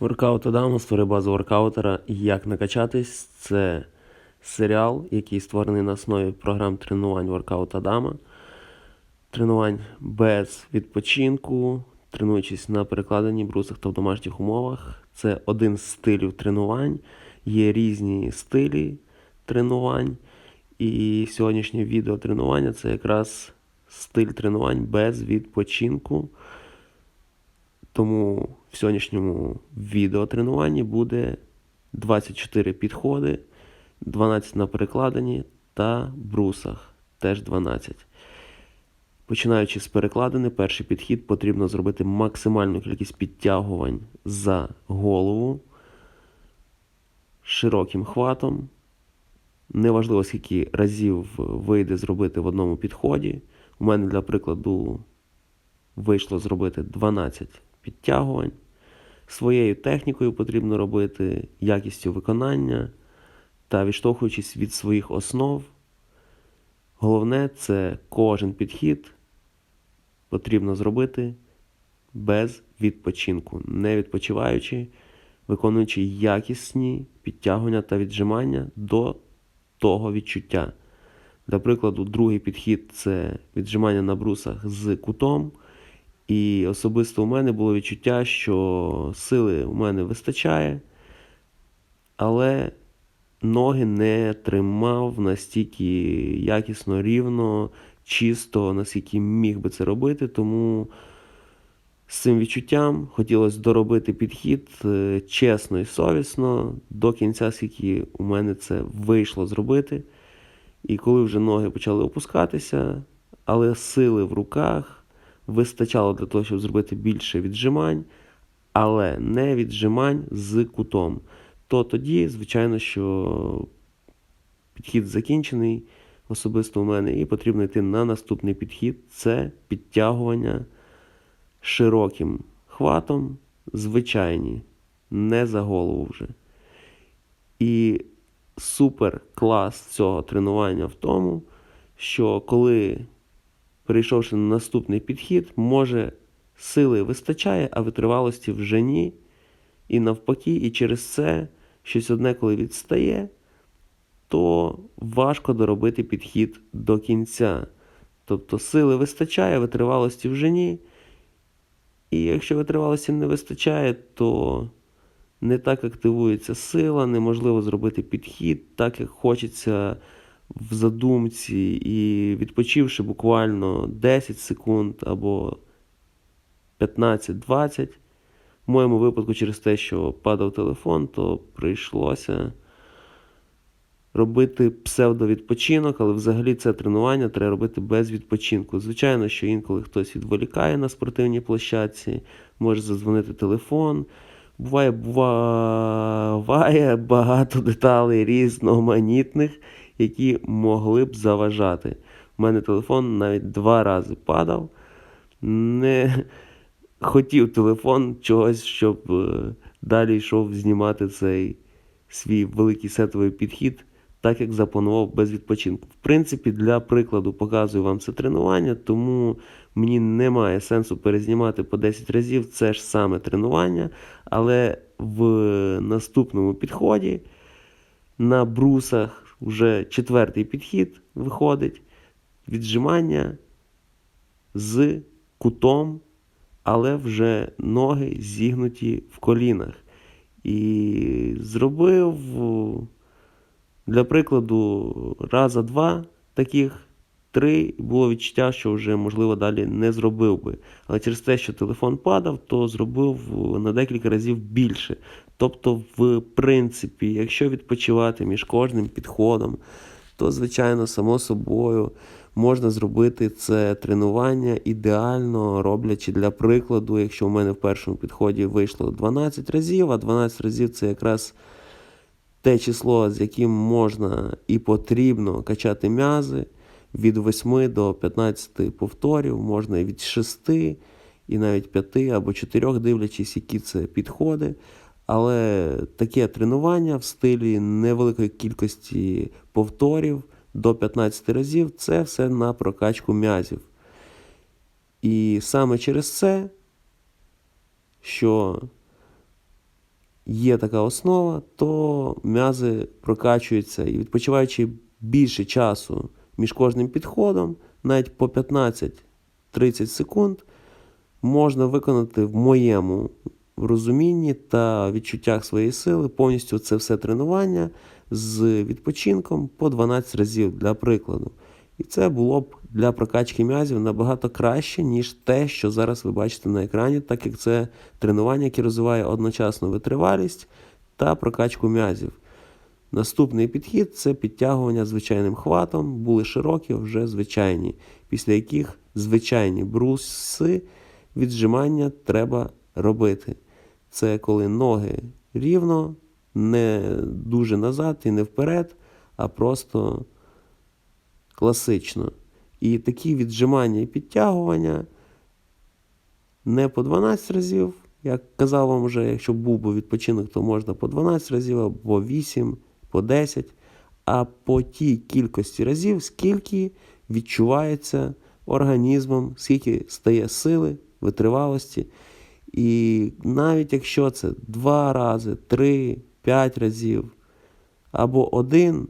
Воркаут Адаму створи базу воркаутера Як накачатись. Це серіал, який створений на основі програм тренувань Воркаут Адама. Тренувань без відпочинку, тренуючись на перекладенні брусах та в домашніх умовах. Це один з стилів тренувань. Є різні стилі тренувань. І сьогоднішнє відео тренування це якраз стиль тренувань без відпочинку. Тому в сьогоднішньому відеотренуванні буде 24 підходи, 12 на перекладині та брусах теж 12. Починаючи з перекладини, перший підхід потрібно зробити максимальну кількість підтягувань за голову широким хватом. Неважливо, скільки разів вийде зробити в одному підході. У мене, для прикладу, вийшло зробити 12 підтягувань. Своєю технікою потрібно робити якістю виконання та відштовхуючись від своїх основ. Головне це кожен підхід потрібно зробити без відпочинку, не відпочиваючи, виконуючи якісні підтягування та віджимання до того відчуття. Для прикладу, другий підхід це віджимання на брусах з кутом. І особисто у мене було відчуття, що сили у мене вистачає, але ноги не тримав настільки якісно, рівно, чисто, наскільки міг би це робити. Тому з цим відчуттям хотілося доробити підхід е, чесно і совісно до кінця, скільки у мене це вийшло зробити. І коли вже ноги почали опускатися, але сили в руках вистачало для того, щоб зробити більше віджимань, але не віджимань з кутом. То тоді, звичайно, що підхід закінчений особисто у мене, і потрібно йти на наступний підхід це підтягування широким хватом, звичайні, не за голову вже. І супер клас цього тренування в тому, що коли перейшовши на наступний підхід, може сили вистачає, а витривалості вже ні. І навпаки, і через це щось одне, коли відстає, то важко доробити підхід до кінця. Тобто сили вистачає, витривалості вже ні. І якщо витривалості не вистачає, то не так активується сила, неможливо зробити підхід, так як хочеться в задумці і відпочивши буквально 10 секунд або 15-20. В моєму випадку, через те, що падав телефон, то прийшлося робити псевдовідпочинок, але взагалі це тренування треба робити без відпочинку. Звичайно, що інколи хтось відволікає на спортивній площадці, може задзвонити телефон. Буває, буває багато деталей різноманітних, які могли б заважати. У мене телефон навіть два рази падав. Не хотів телефон чогось, щоб е, далі йшов знімати цей свій великий сетовий підхід, так як запланував без відпочинку. В принципі, для прикладу показую вам це тренування, тому мені немає сенсу перезнімати по 10 разів це ж саме тренування, але в наступному підході на брусах вже четвертий підхід виходить, віджимання з кутом, але вже ноги зігнуті в колінах. І зробив, для прикладу, раза два таких, три, було відчуття, що вже, можливо, далі не зробив би. Але через те, що телефон падав, то зробив на декілька разів більше. Тобто, в принципі, якщо відпочивати між кожним підходом, то, звичайно, само собою можна зробити це тренування ідеально роблячи для прикладу, якщо в мене в першому підході вийшло 12 разів, а 12 разів це якраз те число, з яким можна і потрібно качати м'язи від 8 до 15 повторів, можна і від 6, і навіть 5 або 4, дивлячись, які це підходи. Але таке тренування в стилі невеликої кількості повторів до 15 разів це все на прокачку м'язів. І саме через це, що є така основа, то м'язи прокачуються і відпочиваючи більше часу між кожним підходом, навіть по 15-30 секунд, можна виконати в моєму розумінні та відчуттях своєї сили повністю це все тренування з відпочинком по 12 разів для прикладу. І це було б для прокачки м'язів набагато краще, ніж те, що зараз ви бачите на екрані, так як це тренування, яке розвиває одночасно витривалість та прокачку м'язів. Наступний підхід це підтягування звичайним хватом, були широкі, вже звичайні, після яких звичайні бруси віджимання треба робити. Це коли ноги рівно, не дуже назад і не вперед, а просто класично. І такі віджимання і підтягування не по 12 разів. Як казав вам вже, якщо був би відпочинок, то можна по 12 разів, або 8, по 10, а по тій кількості разів, скільки відчувається організмом, скільки стає сили, витривалості. І навіть якщо це 2 рази, 3, 5 разів або один,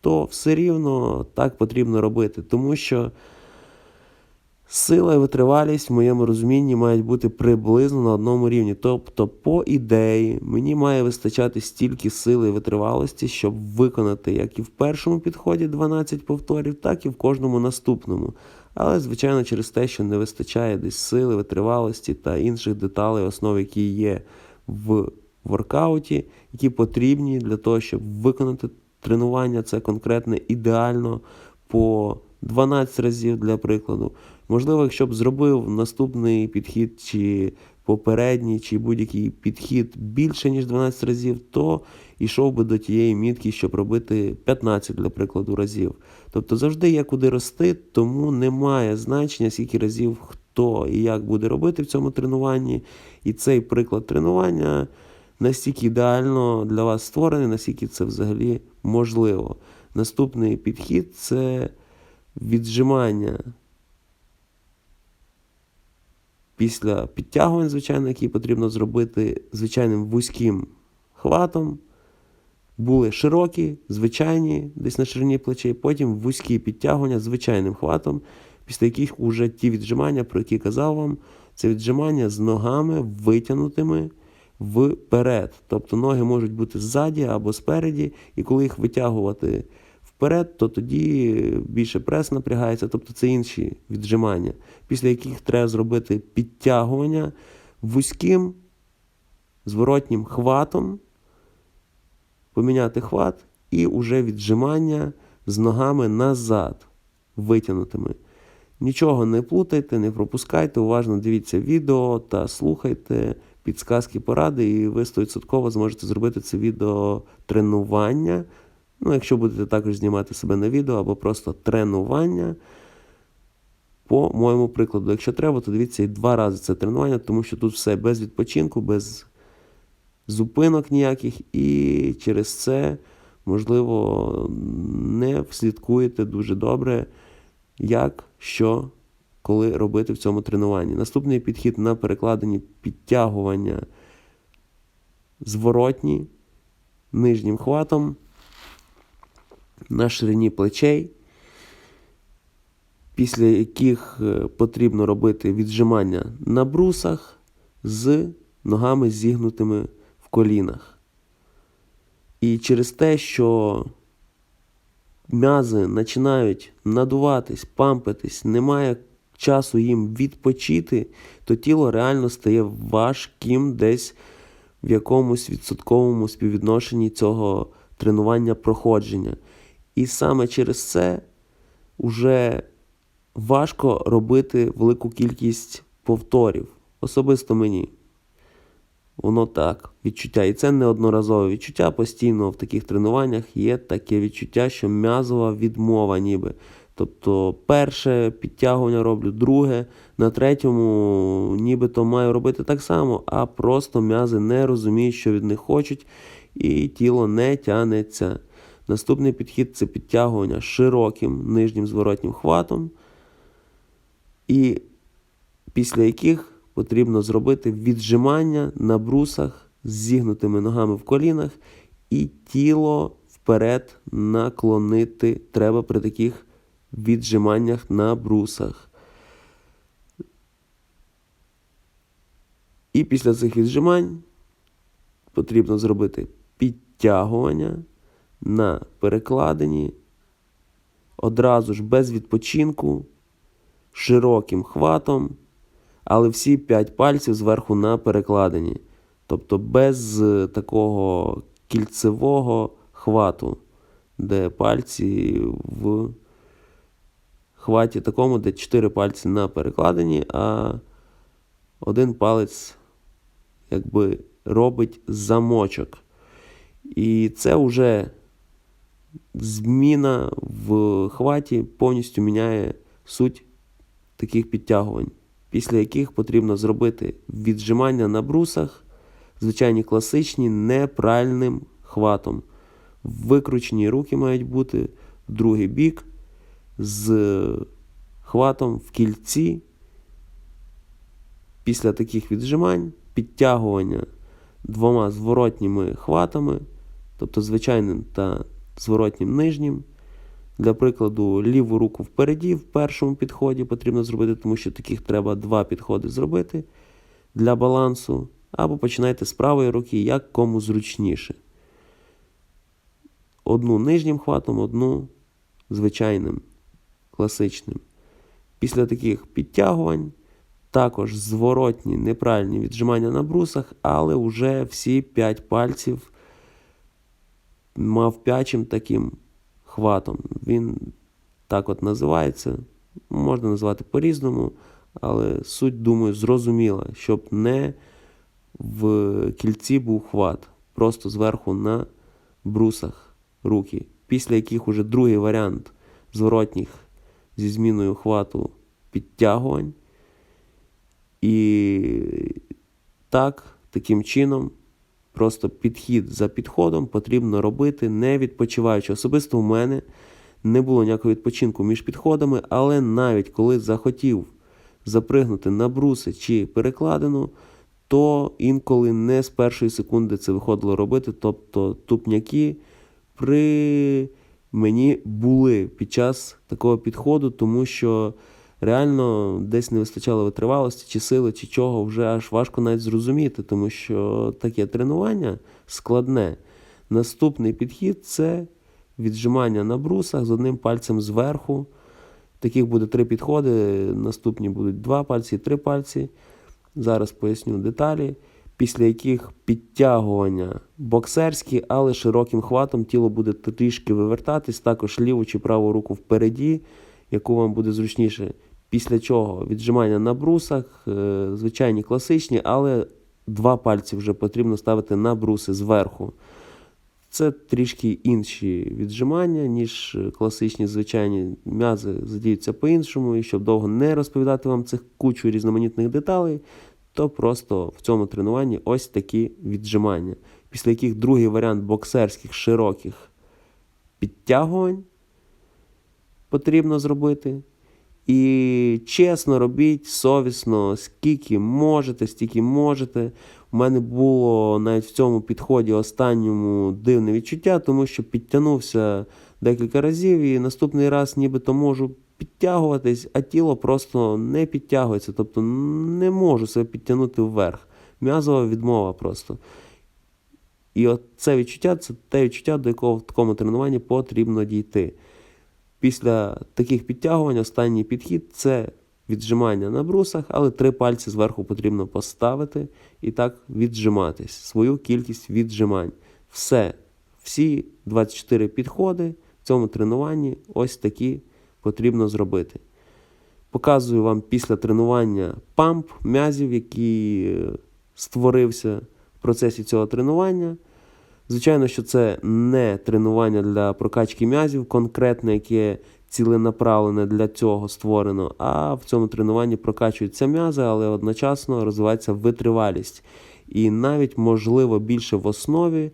то все рівно так потрібно робити, тому що сила і витривалість в моєму розумінні мають бути приблизно на одному рівні. Тобто, по ідеї, мені має вистачати стільки сили і витривалості, щоб виконати як і в першому підході 12 повторів, так і в кожному наступному. Але, звичайно, через те, що не вистачає десь сили, витривалості та інших деталей, основ, які є в воркауті, які потрібні для того, щоб виконати тренування, це конкретне ідеально по 12 разів для прикладу. Можливо, якщо б зробив наступний підхід, чи попередній, чи будь-який підхід більше, ніж 12 разів, то йшов би до тієї мітки, щоб робити 15 для прикладу разів. Тобто завжди є куди рости, тому немає значення, скільки разів хто і як буде робити в цьому тренуванні. І цей приклад тренування настільки ідеально для вас створений, наскільки це взагалі можливо. Наступний підхід це віджимання після підтягувань, звичайно, які потрібно зробити звичайним вузьким хватом. Були широкі, звичайні, десь на ширині плечей, потім вузькі підтягування звичайним хватом, після яких вже ті віджимання, про які казав вам, це віджимання з ногами витягнутими вперед. Тобто ноги можуть бути ззаді або спереді, і коли їх витягувати вперед, то тоді більше прес напрягається, тобто це інші віджимання, після яких треба зробити підтягування вузьким зворотнім хватом, поміняти хват і вже віджимання з ногами назад, витягнутими. Нічого не плутайте, не пропускайте, уважно дивіться відео та слухайте підсказки, поради, і ви 100% зможете зробити це відео тренування. Ну, якщо будете також знімати себе на відео або просто тренування. По моєму прикладу, якщо треба, то дивіться і два рази це тренування, тому що тут все без відпочинку, без зупинок ніяких, і через це, можливо, не слідкуєте дуже добре, як, що, коли робити в цьому тренуванні. Наступний підхід на перекладенні підтягування зворотні нижнім хватом на ширині плечей, після яких е, потрібно робити віджимання на брусах з ногами зігнутими в колінах. І через те, що м'язи починають надуватись, пампитись, немає часу їм відпочити, то тіло реально стає важким десь в якомусь відсотковому співвідношенні цього тренування проходження. І саме через це вже важко робити велику кількість повторів. Особисто мені. Воно так, відчуття. І це не одноразове відчуття. Постійно в таких тренуваннях є таке відчуття, що м'язова відмова ніби. Тобто перше підтягування роблю, друге, на третьому нібито маю робити так само, а просто м'язи не розуміють, що від них хочуть, і тіло не тянеться. Наступний підхід це підтягування широким нижнім зворотнім хватом, і після яких потрібно зробити віджимання на брусах з зігнутими ногами в колінах, і тіло вперед наклонити треба при таких віджиманнях на брусах. І після цих віджимань потрібно зробити підтягування на перекладині, одразу ж без відпочинку, широким хватом, але всі 5 пальців зверху на перекладині. Тобто без е, такого кільцевого хвату, де пальці в хваті такому, де 4 пальці на перекладині, а один палець якби робить замочок. І це вже зміна в хваті повністю міняє суть таких підтягувань, після яких потрібно зробити віджимання на брусах, звичайні класичні, неправильним хватом. Викручені руки мають бути в другий бік з хватом в кільці. Після таких віджимань підтягування двома зворотніми хватами, тобто звичайним та зворотнім нижнім. Для прикладу, ліву руку впереді в першому підході потрібно зробити, тому що таких треба два підходи зробити для балансу. Або починайте з правої руки, як кому зручніше. Одну нижнім хватом, одну звичайним, класичним. Після таких підтягувань також зворотні неправильні віджимання на брусах, але вже всі 5 пальців мавпячим таким хватом. Він так от називається. Можна назвати по-різному, але суть, думаю, зрозуміла, щоб не в кільці був хват. Просто зверху на брусах руки. Після яких уже другий варіант зворотніх зі зміною хвату підтягувань. І так, таким чином, просто підхід за підходом потрібно робити, не відпочиваючи. Особисто у мене не було ніякого відпочинку між підходами, але навіть коли захотів запригнути на бруси чи перекладину, то інколи не з першої секунди це виходило робити. Тобто тупняки при мені були під час такого підходу, тому що реально десь не вистачало витривалості, чи сили, чи чого, вже аж важко навіть зрозуміти, тому що таке тренування складне. Наступний підхід це віджимання на брусах з одним пальцем зверху. Таких буде три підходи. Наступні будуть два пальці три пальці. Зараз поясню деталі, після яких підтягування боксерські, але широким хватом тіло буде трішки вивертатись, також ліву чи праву руку впереді, яку вам буде зручніше. Після чого віджимання на брусах, е, звичайні класичні, але два пальці вже потрібно ставити на бруси зверху. Це трішки інші віджимання, ніж класичні звичайні м'язи задіються по-іншому. І щоб довго не розповідати вам цих кучу різноманітних деталей, то просто в цьому тренуванні ось такі віджимання, після яких другий варіант боксерських широких підтягувань потрібно зробити. І чесно робіть, совісно, скільки можете, стільки можете. У мене було навіть в цьому підході останньому дивне відчуття, тому що підтягнувся декілька разів і наступний раз нібито можу підтягуватись, а тіло просто не підтягується. Тобто не можу себе підтягнути вверх. М'язова відмова просто. І от це відчуття це те відчуття, до якого в такому тренуванні потрібно дійти. Після таких підтягувань останній підхід це віджимання на брусах, але три пальці зверху потрібно поставити і так віджиматись. Свою кількість віджимань. Все, всі 24 підходи в цьому тренуванні ось такі потрібно зробити. Показую вам після тренування памп м'язів, який е, створився в процесі цього тренування. Звичайно, що це не тренування для прокачки м'язів, конкретне, яке ціленаправлене для цього створено, а в цьому тренуванні прокачуються м'язи, але одночасно розвивається витривалість. І навіть, можливо, більше в основі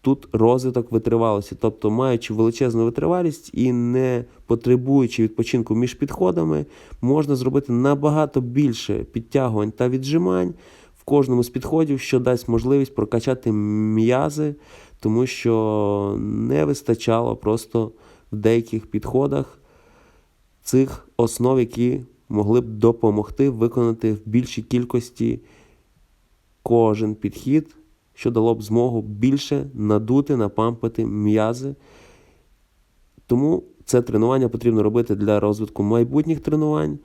тут розвиток витривалості. Тобто, маючи величезну витривалість і не потребуючи відпочинку між підходами, можна зробити набагато більше підтягувань та віджимань кожному з підходів, що дасть можливість прокачати м'язи, тому що не вистачало просто в деяких підходах цих основ, які могли б допомогти виконати в більшій кількості кожен підхід, що дало б змогу більше надути, напампити м'язи. Тому це тренування потрібно робити для розвитку майбутніх тренувань.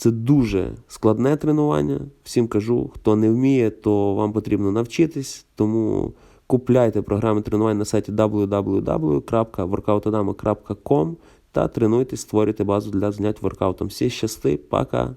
Це дуже складне тренування. Всім кажу, хто не вміє, то вам потрібно навчитись. Тому купляйте програми тренувань на сайті www.workoutadama.com та тренуйтесь, створюйте базу для занять воркаутом. Всі щасти, пока!